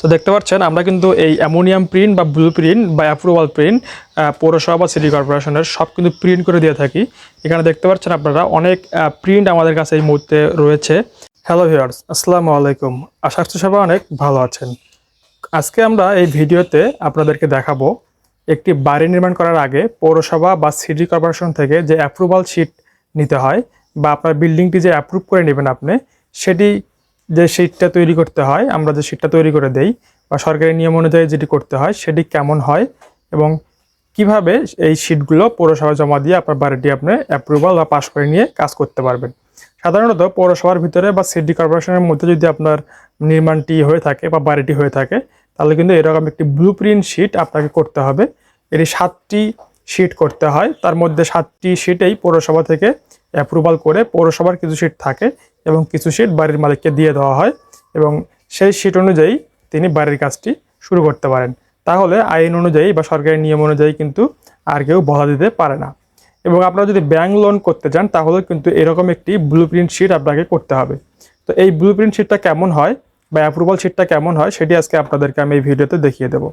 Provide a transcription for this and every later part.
তো দেখতে পাচ্ছেন, আমরা কিন্তু এই অ্যামোনিয়াম প্রিন্ট বা ব্লু প্রিন্ট বা অ্যাপ্রুভাল প্রিন্ট পৌরসভা বা সিটি কর্পোরেশনের সব কিন্তু প্রিন্ট করে দিয়ে থাকি। এখানে দেখতে পাচ্ছেন আপনারা অনেক প্রিন্ট আমাদের কাছে এই মুহূর্তে রয়েছে। হ্যালো ভিউয়ার্স আসসালামু আলাইকুম। আশা করছি সবাই অনেক ভালো আছেন। আজকে আমরা এই ভিডিওতে আপনাদেরকে দেখাবো একটি বাড়ি নির্মাণ করার আগে পৌরসভা বা সিটি কর্পোরেশন থেকে যে অ্যাপ্রুভাল শিট নিতে হয় বা আপনার বিল্ডিংটি যে অ্যাপ্রুভ করে নেবেন আপনি, সেটি যে শিটটা তৈরি করতে হয়, আমরা যে শিটটা তৈরি করে দেই, বা সরকারি নিয়ম অনুযায়ী যেটি করতে হয়, সেটি কেমন হয় এবং কীভাবে এই শিটগুলো পৌরসভা জমা দিয়ে আপনার বাড়িটি আপনি অ্যাপ্রুভাল বা পাস করে নিয়ে কাজ করতে পারবেন। সাধারণত পৌরসভার ভিতরে বা সিটি কর্পোরেশনের মধ্যে যদি আপনার নির্মাণটি হয়ে থাকে বা বাড়িটি হয়ে থাকে, তাহলে কিন্তু এরকম একটি ব্লু প্রিন্ট শিট আপনাকে করতে হবে। এটি সাতটি শিট করতে হয়, তার মধ্যে সাতটি শিটেই পৌরসভা থেকে অ্যাপ্রুভাল করে পৌরসভার কিছু সিট থাকে এবং কিছু সিট বাড়ির মালিককে দিয়ে দেওয়া হয় এবং সেই সিট অনুযায়ী তিনি বাড়ির কাজটি শুরু করতে পারেন। তাহলে আইন অনুযায়ী বা সরকারি নিয়ম অনুযায়ী কিন্তু আর কেউ বাধা দিতে পারে না। এবং আপনারা যদি ব্যাংক লোন করতে চান, তাহলে কিন্তু এরকম একটি ব্লু প্রিন্ট শিট আপনাকে করতে হবে। তো এই ব্লু প্রিন্ট শিটটা কেমন হয় বা অ্যাপ্রুভাল শিটটা কেমন হয়, সেটি আজকে আপনাদেরকে আমি এই ভিডিওতে দেখিয়ে দেবো।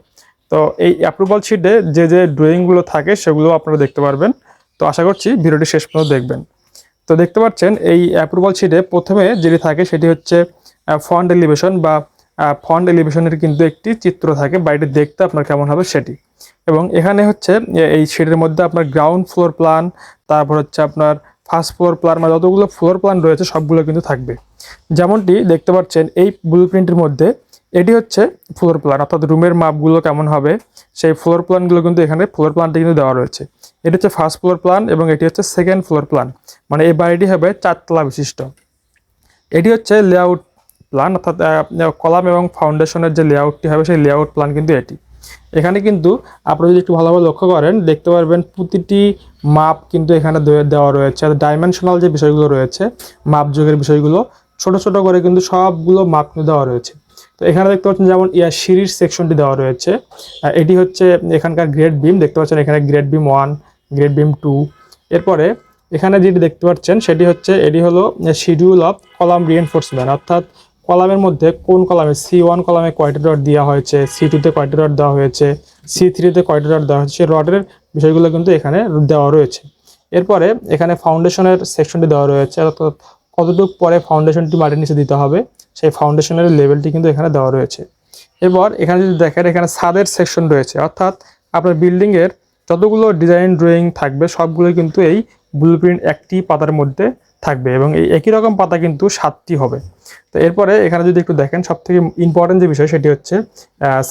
তো এই অ্যাপ্রুভাল শিটে যে যে ড্রয়িংগুলো থাকে, সেগুলো আপনারা দেখতে পারবেন। তো আশা করছি ভিডিওটি শেষ পর্যন্ত দেখবেন। তো দেখতে পাচ্ছেন, এই অ্যাপ্রুভাল শিটে প্রথমে যেটি থাকে সেটি হচ্ছে ফন্ড এলিভেশন বা ফন্ড এলিভেশনের কিন্তু একটি চিত্র থাকে, বাড়িটি দেখতে আপনার কেমন হবে সেটি। এবং এখানে হচ্ছে এই শিটের মধ্যে আপনার গ্রাউন্ড ফ্লোর প্ল্যান তারপর হচ্ছে আপনার ফার্স্ট ফ্লোর প্ল্যান বা যতগুলো ফ্লোর প্ল্যান রয়েছে সবগুলো কিন্তু থাকবে। যেমনটি দেখতে পাচ্ছেন, এই ব্লু প্রিন্টের মধ্যে এটি হচ্ছে ফ্লোর প্ল্যান অর্থাৎ রুমের মাপগুলো কেমন হবে, সেই ফ্লোর প্ল্যানগুলো কিন্তু এখানে ফ্লোর প্ল্যানটি কিন্তু দেওয়া রয়েছে। এটি হচ্ছে ফার্স্ট ফ্লোর প্ল্যান এবং এটি হচ্ছে সেকেন্ড ফ্লোর প্ল্যান মানে এই বাড়িটি হবে চারতলা বিশিষ্ট। এটি হচ্ছে লেআউট প্ল্যান অর্থাৎ কলাম এবং ফাউন্ডেশনের যে লেআউটটি হবে, সেই লেআউট প্ল্যান কিন্তু এটি। এখানে কিন্তু আপনারা যদি একটু ভালোভাবে লক্ষ্য করেন, দেখতে পারবেন প্রতিটি মাপ কিন্তু এখানে দেওয়া রয়েছে। ডাইমেনশনাল যে বিষয়গুলো রয়েছে মাপযোগের বিষয়গুলো, ছোট ছোট করে কিন্তু সবগুলো মাপ দেওয়া রয়েছে। তো এখানে দেখতে পাচ্ছেন যেমন ইয়ার সিঁড়ির সেকশনটি দেওয়া রয়েছে। এটি হচ্ছে এখানকার গ্রেড বিম দেখতে পাচ্ছেন এখানে grade beam one grade beam two. এরপরে এখানে যেটি দেখতে পাচ্ছেন, সেটি হচ্ছে, এটি হলো শিডিউল অফ কলাম রিএনফোর্সমেন্ট অর্থাৎ কলামের মধ্যে কোন কলামে সি ওয়ান কলামে কয়টি রড দেওয়া হয়েছে সি টুতে কয়টি রড দেওয়া হয়েছে সি থ্রিতে কয়টি রড দেওয়া হয়েছে রডের বিষয়গুলো কিন্তু এখানে দেওয়া রয়েছে। এরপরে এখানে ফাউন্ডেশনের সেকশনটি দেওয়া রয়েছে, অর্থাৎ কতটুকু পরে ফাউন্ডেশনটি মাটির নিচে দিতে হবে, সেই ফাউন্ডেশনের লেভেলটি কিন্তু এখানে দেওয়া রয়েছে। এরপর এখানে যদি দেখেন, এখানে ছাদের সেকশন রয়েছে, অর্থাৎ আপনার বিল্ডিংয়ের যতগুলো ডিজাইন ড্রয়িং থাকবে সবগুলো কিন্তু এই ব্লুপ্রিন্ট একটি পাতার মধ্যে থাকবে এবং এই একই রকম পাতা কিন্তু সাতটি হবে। তো এরপরে এখানে যদি একটু দেখেন সব থেকে ইম্পর্টেন্ট যে বিষয় সেটি হচ্ছে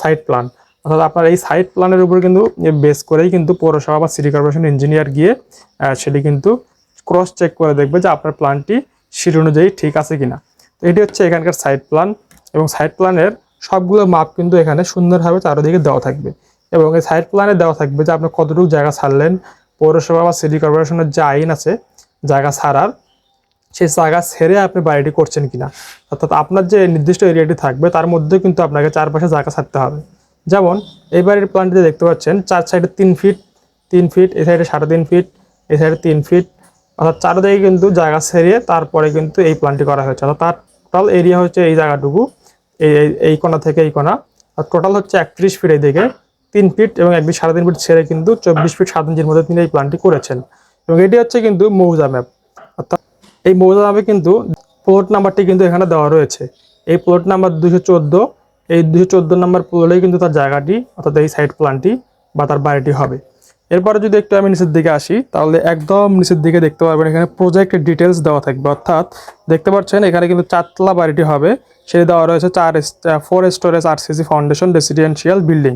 সাইট প্ল্যান অর্থাৎ আপনার এই সাইট প্ল্যানের উপর কিন্তু বেস করেই কিন্তু পৌরসভা বা সিটি কর্পোরেশন ইঞ্জিনিয়ার গিয়ে সেটি কিন্তু ক্রস চেক করে দেখবে যে আপনার প্ল্যানটি সিট অনুযায়ী ঠিক আছে কিনা। তো এটি হচ্ছে এখানকার সাইট প্ল্যান এবং সাইট প্ল্যানের সবগুলো মাপ কিন্তু এখানে সুন্দরভাবে চারোদিকে দেওয়া থাকবে। এবং এই সাইট প্ল্যানে দেওয়া থাকবে যে আপনি কতটুকু জায়গা ছাড়লেন। পৌরসভা বা সিটি কর্পোরেশনের যে আইন আছে, জায়গা ছাড়ার, সেই জায়গা ছেড়ে আপনি বাড়িটি করছেন কিনা। অর্থাৎ আপনার যে নির্দিষ্ট এরিয়াটি থাকবে, তার মধ্যে কিন্তু আপনাকে চারপাশে জায়গা ছাড়তে হবে। যেমন, এই বাড়ির প্ল্যানটিতে দেখতে পাচ্ছেন, চার সাইডে তিন ফিট তিন ফিট এই সাইডে সাড়ে তিন ফিট এই সাইডে তিন ফিট অর্থাৎ চারদিকে কিন্তু জায়গা ছেড়িয়ে তারপরে কিন্তু এই প্ল্যানটি করা হয়েছে। অর্থাৎ তার টোটাল এরিয়া হচ্ছে এই জায়গাটুকু, এই, এই- এই কোণা থেকে এই কোণা। আর টোটাল হচ্ছে একত্রিশ ফিট এই দিকে। তিন ফিট এবং এক ফিট সাড়ে তিন ফিট ছেড়ে কিন্তু চব্বিশ ফিট সাত ইঞ্চির মধ্যে তিনি এই প্ল্যানটি করেছেন। এবং এটি হচ্ছে কিন্তু মৌজা ম্যাপ অর্থাৎ এই মৌজা ম্যাপে কিন্তু প্লট নাম্বারটি কিন্তু এখানে দেওয়া রয়েছে। এই প্লট নাম্বার দুশো চোদ্দ, এই দুশো চোদ্দ নাম্বার প্লটেই কিন্তু তার জায়গাটি, অর্থাৎ এই সাইড প্ল্যানটি বা তার বাড়িটি হবে। এরপরে যদি একটু আমি নিচের দিকে আসি, তাহলে একদম নিচের দিকে দেখতে পারবেন এখানে প্রজেক্টের ডিটেলস দেওয়া থাকবে। অর্থাৎ দেখতে পাচ্ছেন এখানে কিন্তু চারতলা বাড়িটি হবে। সেটি দেওয়া রয়েছে চার four storage RCC foundation residential building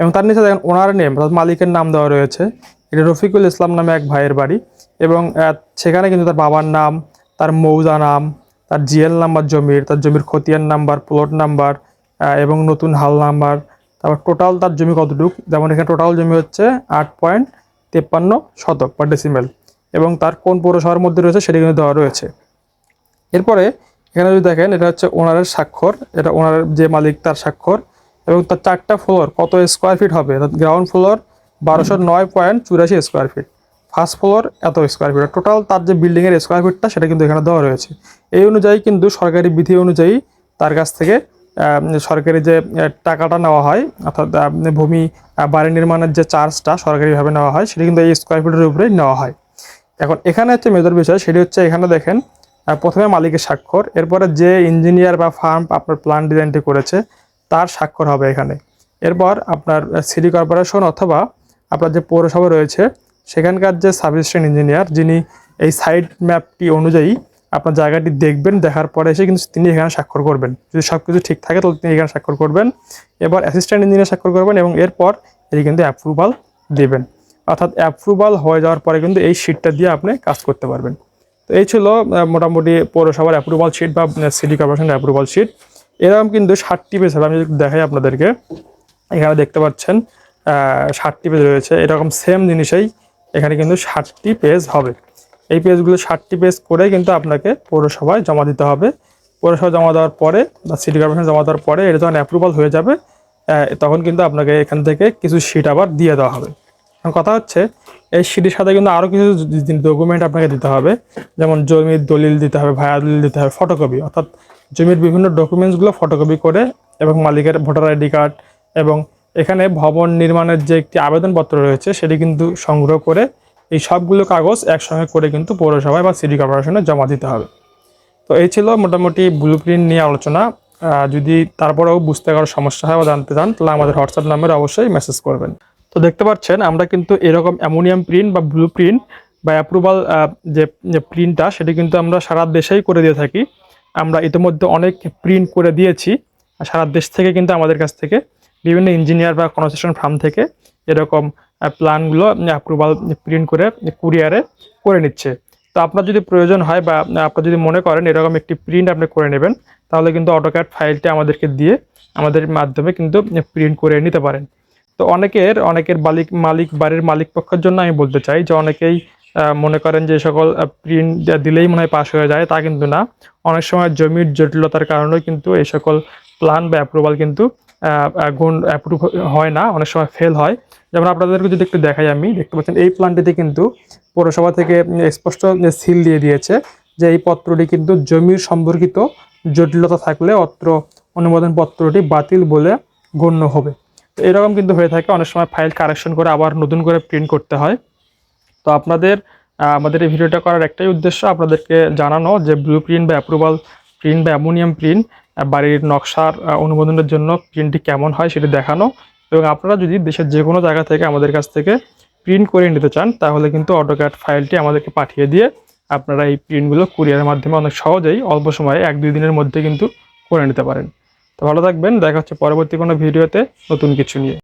এবং তার নিচে দেখেন ওনার নেম অর্থাৎ মালিকের নাম দেওয়া রয়েছে। এটা রফিকুল ইসলাম নামে এক ভাইয়ের বাড়ি এবং সেখানে কিন্তু তার বাবার নাম, তার মৌজা নাম, তার জিএল নাম্বার জমির, তার জমির খতিয়ান নাম্বার প্লট নাম্বার এবং নতুন হাল নাম্বার, তারপর টোটাল তার জমি কতটুক? যেমন এখানে টোটাল জমি হচ্ছে আট পয়েন্ট তেপ্পান্ন শতক বা ডেসিমেল এবং তার কোন পৌরসভার মধ্যে রয়েছে সেটি কিন্তু দেওয়া রয়েছে। এরপরে এখানে যদি দেখেন, এটা হচ্ছে ওনারের স্বাক্ষর, এটা ওনারের যে মালিক তার স্বাক্ষর এবং তার চারটা ফ্লোর কত স্কোয়ার ফিট হবে? গ্রাউন্ড ফ্লোর বারোশো নয় পয়েন্ট চুরাশি স্কোয়ার ফিট ফার্স্ট ফ্লোর এত স্কোয়ার ফিট টোটাল তার যে বিল্ডিংয়ের স্কোয়ার ফিটটা সেটা কিন্তু এখানে দেওয়া রয়েছে। এই অনুযায়ী কিন্তু সরকারি বিধি অনুযায়ী তার কাছ থেকে সরকারি যে টাকাটা নেওয়া হয়, অর্থাৎ ভূমি বাড়ি নির্মাণের যে চার্জটা সরকারিভাবে নেওয়া হয়, সেটা কিন্তু এই স্কোয়ার ফিটের উপরেই নেওয়া হয়। এখন এখানে হচ্ছে মেজর বিষয়, সেটি হচ্ছে এখানে দেখেন প্রথমে মালিকের স্বাক্ষর, এরপরে যে ইঞ্জিনিয়ার বা ফার্ম আপনার প্ল্যান ডিজাইনটি করেছে তার স্বাক্ষর হবে এখানে। এরপর আপনার সিটি কর্পোরেশন অথবা আপনার যে পৌরসভা রয়েছে, সেখানকার যে সাবস্টেশন ইঞ্জিনিয়ার যিনি এই সাইড ম্যাপটি অনুযায়ী আপনার জায়গাটি দেখবেন, দেখার পরে এসে কিন্তু তিনি এখানে স্বাক্ষর করবেন। যদি সব কিছু ঠিক থাকে, তাহলে তিনি এখানে স্বাক্ষর করবেন। এবার অ্যাসিস্ট্যান্ট ইঞ্জিনিয়ার স্বাক্ষর করবেন এবং এরপর এটি কিন্তু অ্যাপ্রুভাল দেবেন। অর্থাৎ অ্যাপ্রুভাল হয়ে যাওয়ার পরে কিন্তু এই শিটটা দিয়ে আপনি কাজ করতে পারবেন। তো এই ছিল মোটামুটি পৌরসভার অ্যাপ্রুভাল শিট বা সিটি কর্পোরেশনের অ্যাপ্রুভাল শিট এরকম কিন্তু ষাটটি পেজ হবে। আমি দেখাই আপনাদেরকে, এখানে দেখতে পাচ্ছেন ষাটটি পেজ রয়েছে। এরকম সেম জিনিসেই এখানে কিন্তু ষাটটি পেজ হবে। এই পেজগুলো ষাটটি পেজ করে কিন্তু আপনাকে পৌরসভায় জমা দিতে হবে। পৌরসভা জমা দেওয়ার পরে বা সিটি কর্পোরেশন জমা দেওয়ার পরে এটা যখন অ্যাপ্রুভাল হয়ে যাবে তখন কিন্তু আপনাকে এখান থেকে কিছু শিট আবার দিয়ে দেওয়া হবে। কথা হচ্ছে, এই সিটির সাথে কিন্তু আরও কিছু ডকুমেন্ট আপনাকে দিতে হবে। যেমন জমির দলিল দিতে হবে ভায়া দলিল দিতে হবে ফটোকপি অর্থাৎ জমির বিভিন্ন ডকুমেন্টসগুলো ফটোকপি করে এবং মালিকের ভোটার আইডি কার্ড এবং এখানে ভবন নির্মাণের যে একটি আবেদনপত্র রয়েছে, সেটি কিন্তু সংগ্রহ করে এই সবগুলো কাগজ একসঙ্গে করে কিন্তু পৌরসভায় বা সিটি কর্পোরেশনে জমা দিতে হবে। তো এই ছিল মোটামুটি ব্লু প্রিন্ট নিয়ে আলোচনা। যদি তারপরেও বুঝতে কারও সমস্যা হয় বা জানতে চান, তাহলে আমাদের হোয়াটসঅ্যাপ নাম্বারে অবশ্যই মেসেজ করবেন। তো দেখতে পাচ্ছেন, আমরা কিন্তু এরকম অ্যামোনিয়াম প্রিন্ট বা ব্লু প্রিন্ট বা অ্যাপ্রুভাল যে প্রিন্টটা সেটি কিন্তু আমরা সারা দেশেই করে দিয়ে থাকি। আমরা ইতিমধ্যে অনেক প্রিন্ট করে দিয়েছি। সারা দেশ থেকে কিন্তু আমাদের কাছ থেকে বিভিন্ন ইঞ্জিনিয়ার বা কনস্ট্রাকশন ফার্ম থেকে এরকম প্ল্যানগুলো অ্যাপ্রুভাল প্রিন্ট করে কুরিয়ারে করে নিচ্ছে। তো আপনার যদি প্রয়োজন হয় বা আপনার যদি মনে করেন এরকম একটি প্রিন্ট আপনি করে নেবেন, তাহলে কিন্তু অটোক্যাড ফাইলটা আমাদেরকে দিয়ে আমাদের মাধ্যমে কিন্তু প্রিন্ট করে নিতে পারেন। তো অনেকের অনেকের মালিক মালিক বাড়ির মালিক পক্ষের জন্য আমি বলতে চাই যে অনেকেই মনে করেন যে সকল প্রিন্ট দিলেই মনে হয় পাস হয়ে যায়, তা কিন্তু না। অনেক সময় জমির জটিলতার কারণেও কিন্তু এই সকল প্ল্যান বা অ্যাপ্রুভাল কিন্তু গুণ অ্যাপ্রুভ হয় না, অনেক সময় ফেল হয়। যেমন আপনাদেরকে যদি একটু দেখাই আমি, দেখতে পাচ্ছেন এই প্ল্যানটিতে কিন্তু পৌরসভা থেকে স্পষ্ট সিল দিয়ে দিয়েছে যে এই পত্রটি কিন্তু জমির সম্পর্কিত জটিলতা থাকলে অত্র অনুমোদন পত্রটি বাতিল বলে গণ্য হবে। তো এরকম কিন্তু হয়ে থাকে, অনেক সময় ফাইল কারেকশন করে আবার নতুন করে প্রিন্ট করতে হয়। তো আপনাদের আমাদের এই ভিডিওটা করার একটাই উদ্দেশ্য আপনাদেরকে জানানো যে ব্লু প্রিন্ট বা অ্যাপ্রুভাল প্রিন্ট বা অ্যামোনিয়াম প্রিন্ট বাড়ির নকশার অনুমোদনের জন্য প্রিন্টটি কেমন হয় সেটি দেখানো এবং আপনারা যদি দেশের যে কোনো জায়গা থেকে আমাদের কাছ থেকে প্রিন্ট করে নিতে চান, তাহলে কিন্তু অটোক্যাট ফাইলটি আমাদেরকে পাঠিয়ে দিয়ে আপনারা এই প্রিন্টগুলো কুরিয়ারের মাধ্যমে অনেক সহজেই অল্প সময়ে এক দুই দিনের মধ্যে কিন্তু করে নিতে পারেন। তো ভালো থাকবেন, দেখা হচ্ছে পরবর্তী কোনো ভিডিওতে নতুন কিছু নিয়ে।